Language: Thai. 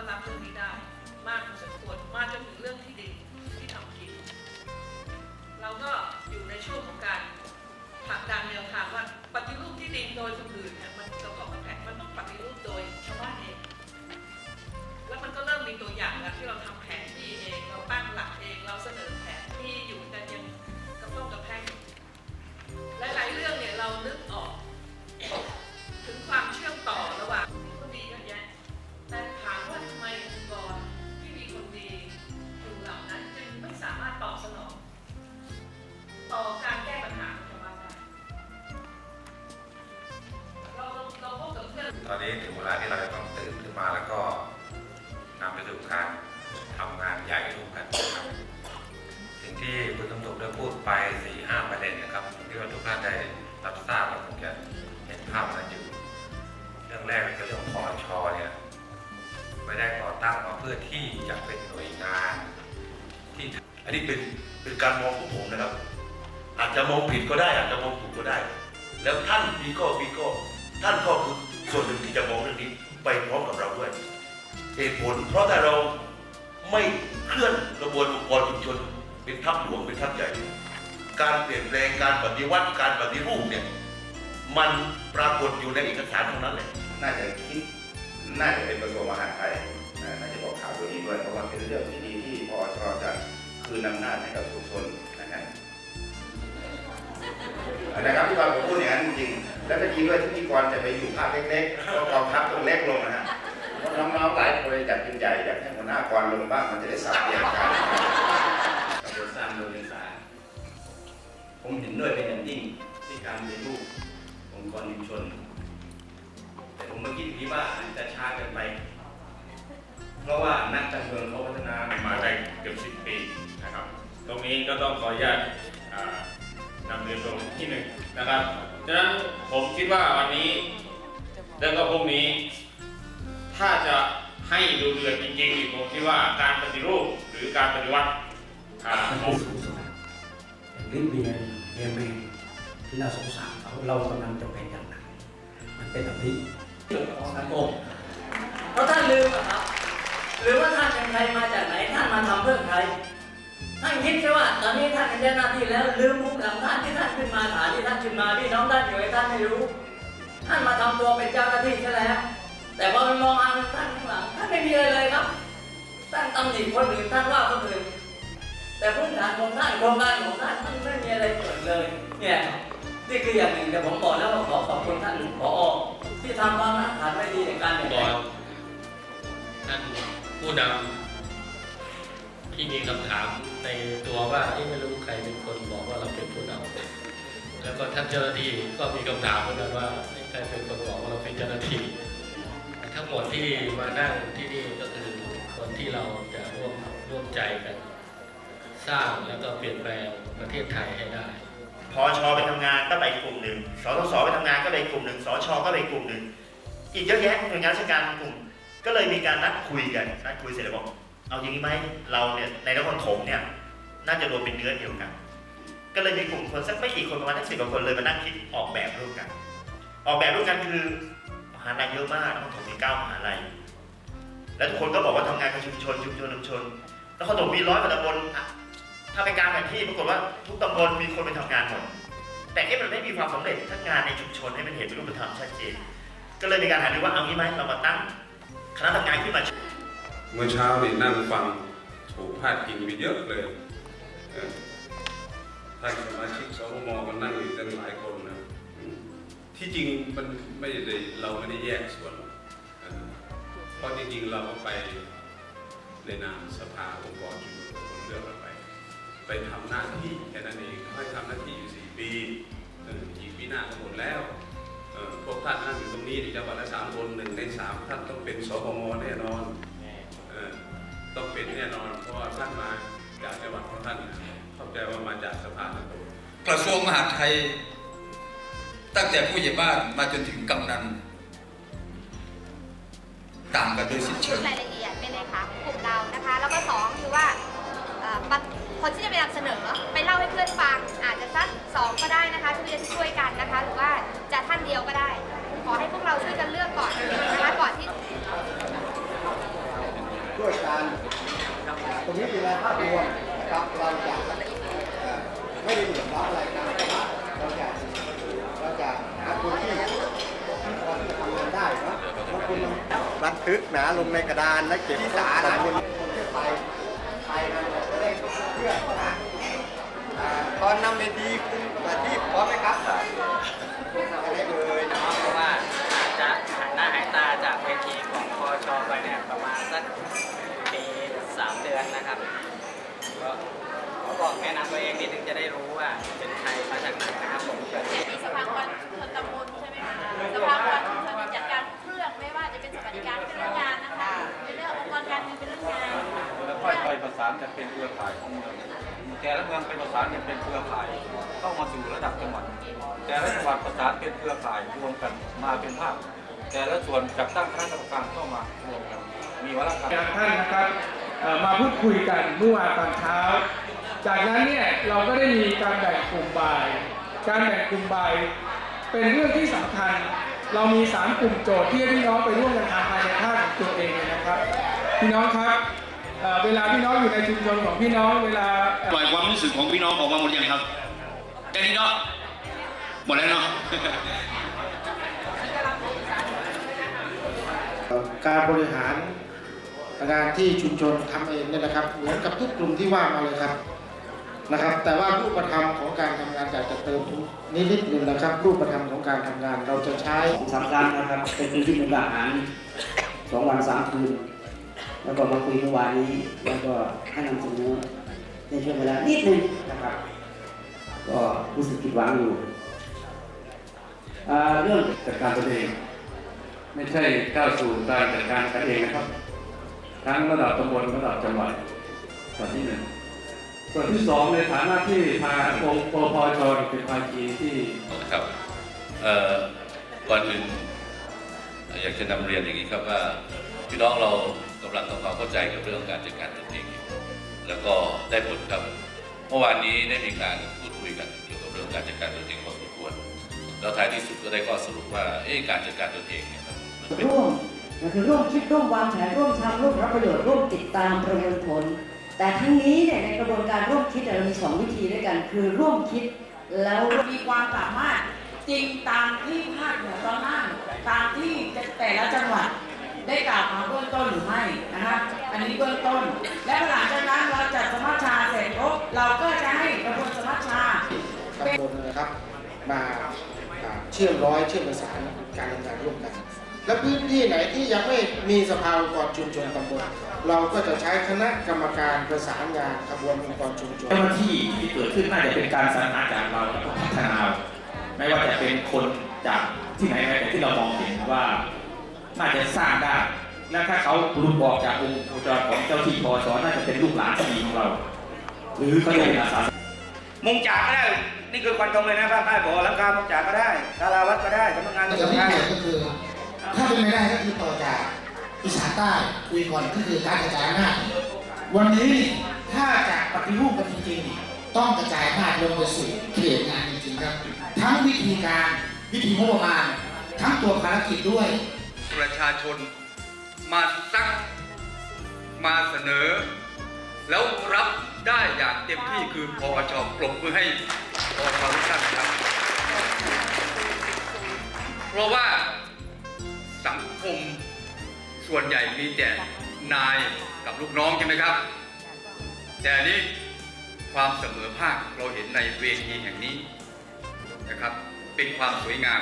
ก็รับเรื่องนี้ได้ มากพอสมควรมาจนถึงเรื่องที่ดินที่ทำกิน เราก็อยู่ในช่วงของการผลักดันแนวทางว่าปฏิรูปที่ดินโดยคนอื่นเนี่ยมันจะเพาแผนมันต้องปฏิรูปโดยชาวบ้านเอง แล้วมันก็เริ่มมีตัวอย่างแล้วที่เราทำแผนที่เองเราปั้ นี้ถึงเวลาที่เราจะต้องตื่นขึ้นมาแล้วก็นำไปสู่การทำงานใหญ่ร่วมกันนะครับสิ่งที่คุณตำรวจได้พูดไปสี่ห้าประเด็นนะครับที่ว่าทุกท่านได้รับทราบและคงจะเห็นภาพนั้นอยู่ เรื่องแรกคือเรื่องพอชอเนี่ยไม่ได้ก่อตั้งมาเพื่อที่จะเป็นหน่วยงานที่อันนี้เป็นเป็นการมองของผมนะครับ อาจจะมองผิดก็ได้อาจจะมองถูกก็ได้ แล้วท่านวีก้วีก้ท่านก็คือ ส่วนหนึ่งที่จะมองเรื่องนี้ไปพร้อมกับเราด้วยเหตุผล เพราะถ้าเราไม่เคลื่อนกระบวนองค์กรชุมชนเป็นทัพหลวงเป็นทัพใหญ่ การเปลี่ยนแปลงการปฏิวัติการปฏิรูปเนี่ยมันปรากฏอยู่ในเอกสารทั้งนั้นเลยน่าจะคิดน่าจะเป็นกระทรวงมหาดไทย แล้วก็ดีด้วยที่พี่กรจะไปอยู่ภาคเล็กๆเพราะกองทัพต้องเล็กลงนะฮะเพราะน้องๆหลายคนอยากเป็นใหญ่อยากให้หัวหน้ากรลงบ้างมันจะได้สับเปลี่ยนกัน เรียนตรงที่หนึ่งนะครับฉะนั้นผมคิดว่าวันนี้แล้วก็พรุ่งนี้ ถ้าจะให้ดูเดือดจริงๆผมคิดว่าการปฏิรูปหรือการปฏิวัติของสูงสุดอย่างลิเบียเยเมนที่น่าสงสารเขาเรากำลังจะเป็นอย่างนั้นมันเป็นแบบนี้ของสังคมเพราะท่านลืมอะครับหรือว่าท่านเป็นใครมาจากไหนท่านมาทำเพื่อใคร ท่านคิดแค่ว่า ตอนนี้ท่านเป็นเจ้าหน้าที่แล้วลืมภูมิหลังท่านที่ท่านขึ้นมาฐานที่ท่านขึ้นมาพี่น้องท่านอยู่ให้ท่านไม่รู้ ท่านมาทำตัวเป็นเจ้าหน้าที่ซะแล้ว แต่พอไปมองอันท่านข้างหลังท่านไม่มีอะไรเลยครับท่านตำหนิคนอื่นท่านว่าคนอื่นแต่พื้นฐานของท่านโครงการของท่านมันไม่มีอะไรเกิดเลยเนี่ยนี่คืออย่างหนึ่งแต่ผมบอกแล้วว่าขอขอบคุณท่านผอที่ทำความน่าฐานไว้ดีในการเปลี่ยนแปลงท่านผู้นำ ที่มีคำถามในตัวว่าที่ไม่รู้ใครเป็นคนบอกว่าเราเป็นผู้นำแล้วก็ท่านเจ้าหน้าที่ก็มีคำถามเหมือนกันว่าใครเป็นคนบอกว่าเราเป็นเจ้าหน้าที่ทั้งหมดที่มานั่งที่นี่ก็คือคนที่เราจะร่วมร่วมใจกัน สร้างแล้วก็เปลี่ยนแปลงประเทศไทยให้ได้พอชอไปทำงานก็ไปกลุ่มหนึ่งสทศไปทำงานก็ไปกลุ่มหนึ่งสชก็ไปกลุ่มหนึ่งอีกเยอะแยะหน่วยงานราชการกลุ่ม ก็เลยมีการนัดคุยกันนัดคุยเสร็จแล้วบอก เอาอย่างนี้ไหมเราเนี่ยในนครถมเนี่ยน่าจะรวมเป็นเนื้อเดียวกัน ก็เลยมีกลุ่มคนสักไม่กี่คนประมาณสักสิบกว่าคนเลยมานั่งคิดออกแบบร่วมกัน ออกแบบร่วมกันคือมหาลัยเยอะมากนครถมมีเก้ามหาลัยแล้วทุกคนก็บอกว่าทำงานกับชุมชนชุมชนชุมชนนครถมมีร้อยกว่าตำบลถ้าไปกางแผนที่ปรากฏว่าทุกตำบลมีคนไปทำงานหมดแต่เอ๊ะมันไม่มีความสำเร็จทั้งงานในชุมชนให้มันเห็นเป็นรูปธรรมชัดเจน ก็เลยมีการหารือว่าเอางี้ไหมเรามาตั้งคณะทำงานขึ้นมา เมื่อเช้านี่นั่งฟังถูกพาดพิงไปเยอะเลยท่านสมาชิกสวมก็นั่งอยู่ตั้งหลายคนนะที่จริงมันไม่ได้เราไม่ได้แยกส่วน เพราะจริงๆเราก็ไปในนามสภาองค์กรชุมชนคนเลือกเราไป ไปทำหน้าที่แค่นั้นเองให้ทำหน้าที่อยู่สี่ปีอีกปีหน้าก็หมดแล้วพวกท่านนั่งอยู่ตรงนี้ที่จังหวัดละสามคนหนึ่งในสามท่านต้องเป็นสพมแน่นอน ท่านมาจากจังหวัดของท่านเข้าใจว่ามาจากสภาตำรวจกระทรวงมหาดไทย ตั้งแต่ผู้ใหญ่บ้านมาจนถึงกำนันต่างกันโดยสิ้นเชิงรายละเอียดไปเลยค่ะกลุ่มเรานะคะ แล้วก็สองคือว่าเอ่อปะคนที่จะไปนำเสนอไปเล่าให้เพื่อนฟัง อาจจะสักสองก็ได้นะคะที่จะช่วยกันนะคะ หรือว่าจะท่านเดียวก็ได้ ขอให้พวกเราช่วยกันเลือก นี้เวลาภาพรวมนะครับเราจะไม่ได้เหลือมล้ำอะไรนะเราจะเราจะหาคนที่เราจะทำงานได้นะบางคนบันทึกนะลงในกระดานและเก็บที่สาหลายคไปไปนะจะได้เพื่อนนะตอนนำเวทีคุณปฏิพร้อมไหมครับ ก็ขอบอกแนะนำตัวเองนิดนึงจะได้รู้ว่าเป็นใครมาจากไหนนะครับผมเกิดที่สภาวามชุมชนตำบลใช่ไหมคะสภาวามชุมชนจัดการเครื่องไม่ว่าจะเป็นสวัสดิการเป็นเรื่องงานนะคะเป็นเรื่ององค์กรการเงินเป็นเรื่องงานแล้วค่อยๆประสานกันเป็นเครือข่ายของเมืองแต่ละเมืองไปประสานกันเป็นเครือข่ายเข้ามาสู่ระดับจังหวัด แต่ละจังหวัดประสานเป็นเครือข่ายรวมกันมาเป็นภาคแต่ละส่วนจัดตั้งคณะกรรมการเข้ามารวมกันมีวาระการท่านนะครับ มาพูดคุยกันเมื่อวานตอนเช้า จากนั้นเนี่ยเราก็ได้มีการแบ่งกลุ่มบ่าย การแบ่งกลุ่มบ่ายเป็นเรื่องที่สำคัญ เรามีสามกลุ่มโจทย์ที่ให้พี่น้องไปร่วมกันทำภายในภาคของตัวเองนะครับ พี่น้องครับเอ่อเวลาพี่น้องอยู่ในชุมชนของพี่น้องเวลาปล่อยความรู้สึกของพี่น้องออกมาหมดยังครับแค่นี้เนาะหมดแล้วเนาะการบริหาร งานที่ชุมชนทำเองเนี่ยนะครับ เหมือนกับทุกกลุ่มที่ว่ามาเลยครับนะครับ แต่ว่ารูปธรรมของการทำงานอยากจะเติมนิดนิดหนึ่งนะครับ รูปธรรมของการทำงานเราจะใช้สำคัญนะครับเป็นคืนที่เป็นทหารสองวันสามคืนแล้วก็มาคุยเมื่อวานนี้แล้วก็ให้นำเสนอในช่วงเวลานิดนึงนะครับ ก็รู้สึกผิดหวังอยู่อ่าเรื่องจัดการตัวเอง ไม่ใช่ก้าวสู่การจัดการกันเองนะครับ ทั้งระดับตำบลระดับจังหวัดส่วนที่หนึ่งส่วนที่สองในฐานะที่ทางองค์ปพชเป็นภาคีที่ครับเอ่อก่อนอื่นอยากจะนำเรียนอย่างนี้ครับว่าพี่น้องเรากำลังทำความเข้าใจกับเรื่องของการจัดการตนเองอยู่แล้วก็ได้ผลครับเมื่อวานนี้ได้มีการพูดคุยกันเกี่ยวกับเรื่องการจัดการตนเองพอสมควรแล้วท้ายที่สุดก็ได้ข้อสรุปว่าเอ๊ะการจัดการตนเองเนี่ยมันเป็นร่วม ก็คือร่วมคิดร่วมวางแผนร่วมทำร่วมรับประโยชน์ร่วมติดตามประเมินผล แต่ทั้งนี้เนี่ยในกระบวนการร่วมคิดเนี่ยเรามีสองวิธีด้วยกัน คือร่วมคิดแล้วมีความสามารถจริงตามที่ภาคเหนือตอนล่างตามที่แต่ละจังหวัดได้กล่าวมาเบื้องต้นหรือไม่นะคะอันนี้เบื้องต้น และหลังจากนั้นเราจัดสมัชชาเสร็จปุ๊บเราก็จะให้กระบวนสมัชชาตำบลนะครับมาอ่าเชื่อมร้อยเชื่อมประสานการทำงานร่วมกัน และพื้นที่ไหนที่ยังไม่มีสภาองค์กรชุมชนตำบลเราก็จะใช้คณะกรรมการประสานงานขบวนองค์กรชุมชนเจ้าหน้าที่ที่เกิดขึ้นน่าจะเป็นการสรรหาจากเราแล้วก็พัฒนาไม่ว่าจะเป็นคนจากที่ไหนก็แต่ที่เรามองเห็นว่าน่าจะสร้างได้ และถ้าเขาหลุดออกจากองค์โคจรของเจ้าที่พอสอน่าจะเป็นลูกหลานที่ดีของเรา หรือเขาจะเป็นอาสามุงจากก็ได้ นี่คือควันตรงเลยนะภาคใต้บอกว่าหลังคามุงจากก็ได้ดาราวัดก็ได้สำนักงานแต่ตำรวจที่ก็ได้เนไม่ได้ก็คือต่อจากอีสานใต้คุยก่อนก็คือการกระจายอำนาจวันนี้ถ้าจะปฏิรูปกันจริงๆต้องกระจายอำนาจลงไปสู่เขตงานจริงๆครับ ทั้งวิธีการวิธีงบประมาณ ทั้งตัวภารกิจด้วย ประชาชนมาซักมาเสนอ แล้วรับได้อย่างเต็มที่คือพอชปรบมือให้พอชทุกท่านครับ เพราะว่า สังคมส่วนใหญ่มีแต่นายกับลูกน้องใช่ไหมครับ แต่นนี้ความเสมอภาคเราเห็นในเวทีแห่งนี้นะครับ เป็นความสวยงาม